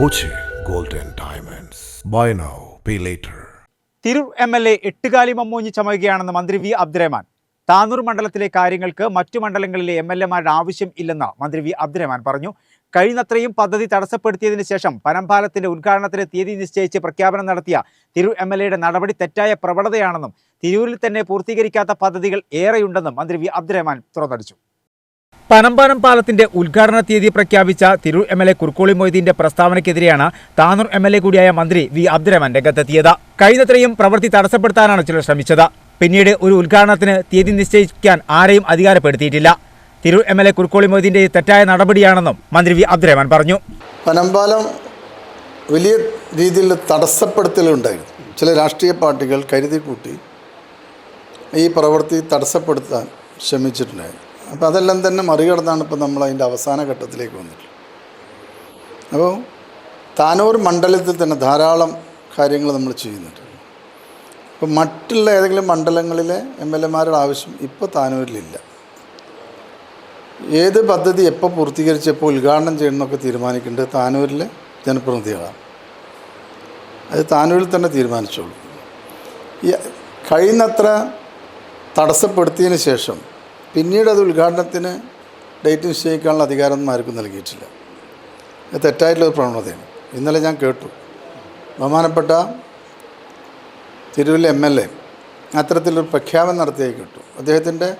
Boche golden diamonds buy now pay later Tirur M L A എട്ടുകാലി മമ്മൂഞ്ഞി ചമയുകയാണെന്ന് മന്ത്രി V Abdurahman. Tanur മണ്ഡലത്തിലെ കാര്യങ്ങൾക്ക് മറ്റു മണ്ഡലങ്ങളിലെ എം എൽ എമാരുടെ ആവശ്യം ഇല്ലെന്ന് മന്ത്രി വി അബ്ദുറഹ്മാൻ പറഞ്ഞു. കഴിഞ്ഞത്രയും പദ്ധതി തടസ്സപ്പെടുത്തിയതിനു ശേഷം പനമ്പാലത്തിന്റെ ഉദ്ഘാടനത്തിന് തീയതി നിശ്ചയിച്ച് പ്രഖ്യാപനം നടത്തിയ തിരൂർ എം എൽ എയുടെ നടപടി തെറ്റായ പ്രവണതയാണെന്നും തിരൂരിൽ തന്നെ പൂർത്തീകരിക്കാത്ത പദ്ധതികൾ ഏറെയുണ്ടെന്നും മന്ത്രി വി അബ്ദുറഹ്മാൻ തുറന്നടിച്ചു. പനമ്പാനം പാലത്തിന്റെ ഉദ്ഘാടന തീയതി പ്രഖ്യാപിച്ച Tirur M L A Kurukkoli മൊയ്തീന്റെ പ്രസ്താവനയ്ക്കെതിരെയാണ് താനൂർ എം എൽ എ കൂടിയായ മന്ത്രി വി അബ്ദുറഹ്മാൻ രംഗത്തെത്തിയത്. കഴിഞ്ഞത്രയും പ്രവൃത്തി തടസ്സപ്പെടുത്താനാണ് ചിലർ ശ്രമിച്ചത്. പിന്നീട് ഒരു ഉദ്ഘാടനത്തിന് തീയതി നിശ്ചയിക്കാൻ ആരെയും അധികാരപ്പെടുത്തിയിട്ടില്ല. Tirur M L A Kurukkoli മൊയ്തീന്റെ തെറ്റായ നടപടിയാണെന്നും മന്ത്രി വി അബ്ദുറഹ്മാൻ പറഞ്ഞു. പനമ്പാലം വലിയ രീതിയിൽ തടസ്സപ്പെടുത്തലുണ്ടായിരുന്നു. ചില രാഷ്ട്രീയ പാർട്ടികൾ കരുതി കൂട്ടി ഈ പ്രവൃത്തി തടസ്സപ്പെടുത്താൻ ശ്രമിച്ചിട്ടുണ്ടായിരുന്നു. അപ്പോൾ അതെല്ലാം തന്നെ മറികടന്നാണ് ഇപ്പോൾ നമ്മൾ അതിന്റെ അവസാന ഘട്ടത്തിലേക്ക് വന്നിട്ടുള്ളത്. അപ്പോൾ താനൂർ മണ്ഡലത്തിൽ തന്നെ ധാരാളം കാര്യങ്ങൾ നമ്മൾ ചെയ്യുന്നുണ്ട്. അപ്പോൾ മറ്റുള്ള ഏതെങ്കിലും മണ്ഡലങ്ങളിലെ എം എൽ എമാരുടെ ആവശ്യം ഇപ്പോൾ താനൂരിലില്ല. ഏത് പദ്ധതി എപ്പോൾ പൂർത്തീകരിച്ച് എപ്പോൾ ഉദ്ഘാടനം ചെയ്യണമെന്നൊക്കെ തീരുമാനിക്കേണ്ടത് താനൂരിലെ ജനപ്രതിനിധികളാണ്. അത് താനൂരിൽ തന്നെ തീരുമാനിച്ചോളൂ. ഈ കഴിയുന്നത്ര തടസ്സപ്പെടുത്തിയതിന് ശേഷം പിന്നീട് അത് ഉദ്ഘാടനത്തിന് ഡേറ്റ് നിശ്ചയിക്കാനുള്ള അധികാരമൊന്നും ആർക്കും നൽകിയിട്ടില്ല. ഇത് തെറ്റായിട്ടുള്ള ഒരു പ്രവണതയാണ്. ഇന്നലെ ഞാൻ കേട്ടു. ബഹുമാനപ്പെട്ട തിരുവല്ല എം എൽ എ അത്തരത്തിലൊരു പ്രഖ്യാപനം നടത്തിയായി കേട്ടു. അദ്ദേഹത്തിന്റെ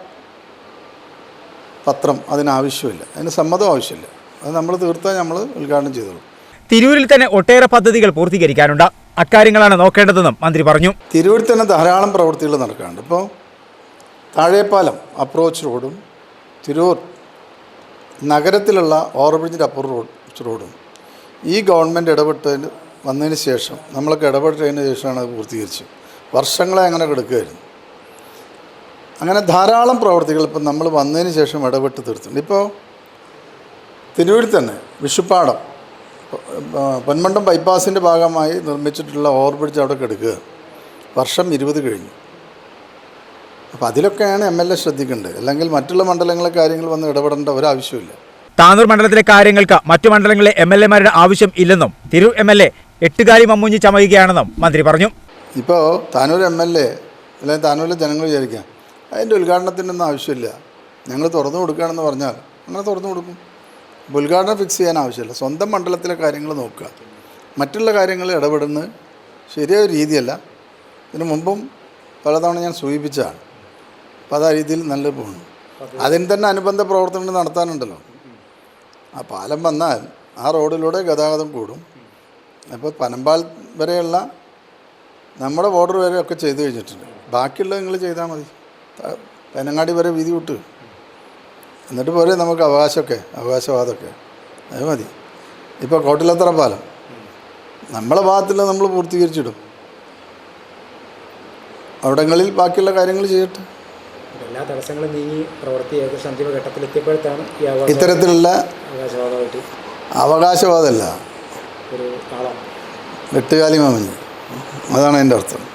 പത്രം അതിനാവശ്യമില്ല. അതിന് സമ്മതം ആവശ്യമില്ല. അത് നമ്മൾ തീർത്താൽ നമ്മൾ ഉദ്ഘാടനം ചെയ്തോളൂ. തിരൂരിൽ തന്നെ ഒട്ടേറെ പദ്ധതികൾ പൂർത്തീകരിക്കാനുണ്ട്. അക്കാര്യങ്ങളാണ് നോക്കേണ്ടതെന്നും മന്ത്രി പറഞ്ഞു. തിരൂരിൽ തന്നെ ധാരാളം പ്രവൃത്തികൾ നടക്കാറുണ്ട് ഇപ്പോൾ താഴേപ്പാലം അപ്രോച്ച് റോഡും തിരൂർ നഗരത്തിലുള്ള ഓവർബ്രിഡ്ജിന്റെ അപ്രോച്ച് റോഡും ഈ ഗവൺമെന്റ് ഇടപെട്ടതിന് വന്നതിന് ശേഷം നമ്മളൊക്കെ ഇടപെട്ടതിന് ശേഷമാണ് അത് പൂർത്തീകരിച്ചത്. വർഷങ്ങളെ അങ്ങനെ കിടക്കുകയായിരുന്നു. അങ്ങനെ ധാരാളം പ്രവർത്തികൾ ഇപ്പം നമ്മൾ വന്നതിന് ശേഷം ഇടപെട്ട് തീർത്തിട്ടുണ്ട്. ഇപ്പോൾ തിരൂരിൽ തന്നെ വിഷുപ്പാടം പൊന്മണ്ടം ബൈപ്പാസിന്റെ ഭാഗമായി നിർമ്മിച്ചിട്ടുള്ള ഓവർബ്രിഡ്ജ് അവിടെ കിടക്കുക വർഷം ഇരുപത് കഴിഞ്ഞു. അപ്പോൾ അതിലൊക്കെയാണ് എം എൽ എ ശ്രദ്ധിക്കേണ്ടത്. അല്ലെങ്കിൽ മറ്റുള്ള മണ്ഡലങ്ങളെ കാര്യങ്ങൾ വന്ന് ഇടപെടേണ്ട ഒരാവശ്യമില്ല താനൂർ മണ്ഡലത്തിലെ കാര്യങ്ങൾക്ക് മറ്റു മണ്ഡലങ്ങളിലെ എം എൽ എമാരുടെ ആവശ്യം ഇല്ലെന്നും തിരൂർ എം എൽ എ എട്ടുകാലി മമ്മൂഞ്ഞി ചമയുകയാണെന്നും മന്ത്രി പറഞ്ഞു. ഇപ്പോൾ താനൂർ എം എൽ എ അല്ലെങ്കിൽ താനൂരിലെ ജനങ്ങൾ വിചാരിക്കാം അതിന്റെ ഉദ്ഘാടനത്തിനൊന്നും ആവശ്യമില്ല. ഞങ്ങൾ തുറന്നു കൊടുക്കുകയാണെന്ന് പറഞ്ഞാൽ അങ്ങനെ തുറന്നു കൊടുക്കും. അപ്പോൾ ഉദ്ഘാടനം ഫിക്സ് ചെയ്യാൻ ആവശ്യമില്ല. സ്വന്തം മണ്ഡലത്തിലെ കാര്യങ്ങൾ നോക്കുക. മറ്റുള്ള കാര്യങ്ങൾ ഇടപെടുന്നത് ശരിയായ രീതിയല്ല. ഇതിനു മുമ്പും പലതവണ ഞാൻ സൂചിപ്പിച്ചതാണ്. അപ്പോൾ അത് ആ രീതിയിൽ നല്ല പോകുന്നു അതിന് തന്നെ അനുബന്ധ പ്രവർത്തനങ്ങൾ നടത്താനുണ്ടല്ലോ. ആ പാലം വന്നാൽ ആ റോഡിലൂടെ ഗതാഗതം കൂടും. അപ്പോൾ പനമ്പാൽ വരെയുള്ള നമ്മുടെ ബോർഡർ വരെ ഒക്കെ ചെയ്തു കഴിഞ്ഞിട്ടുണ്ട്. ബാക്കിയുള്ളത് നിങ്ങൾ ചെയ്താൽ മതി. പനങ്ങാടി വരെ വീതി വിട്ട്. എന്നിട്ട് പോലെ നമുക്ക് അവകാശമൊക്കെ അവകാശവാദമൊക്കെ. അത് മതി. ഇപ്പോൾ കോട്ടിലത്തറ പാലം. നമ്മളെ ഭാഗത്തിൽ നമ്മൾ പൂർത്തീകരിച്ചിടും. അവിടങ്ങളിൽ ബാക്കിയുള്ള കാര്യങ്ങൾ ചെയ്യട്ടെ. എല്ലാ തടസ്സങ്ങളും നീങ്ങി പ്രവൃത്തി ഏകദേശം അന്തിമ ഘട്ടത്തിലെത്തിയപ്പോഴത്താണ് ഈ അവകാശ ഇത്തരത്തിലുള്ള അവകാശവാദമായിട്ട് അവകാശവാദമല്ല. ഒരു കാളം വെട്ടുകാലി മാമഞ്ഞ് അതാണ് അതിന്റെ അർത്ഥം.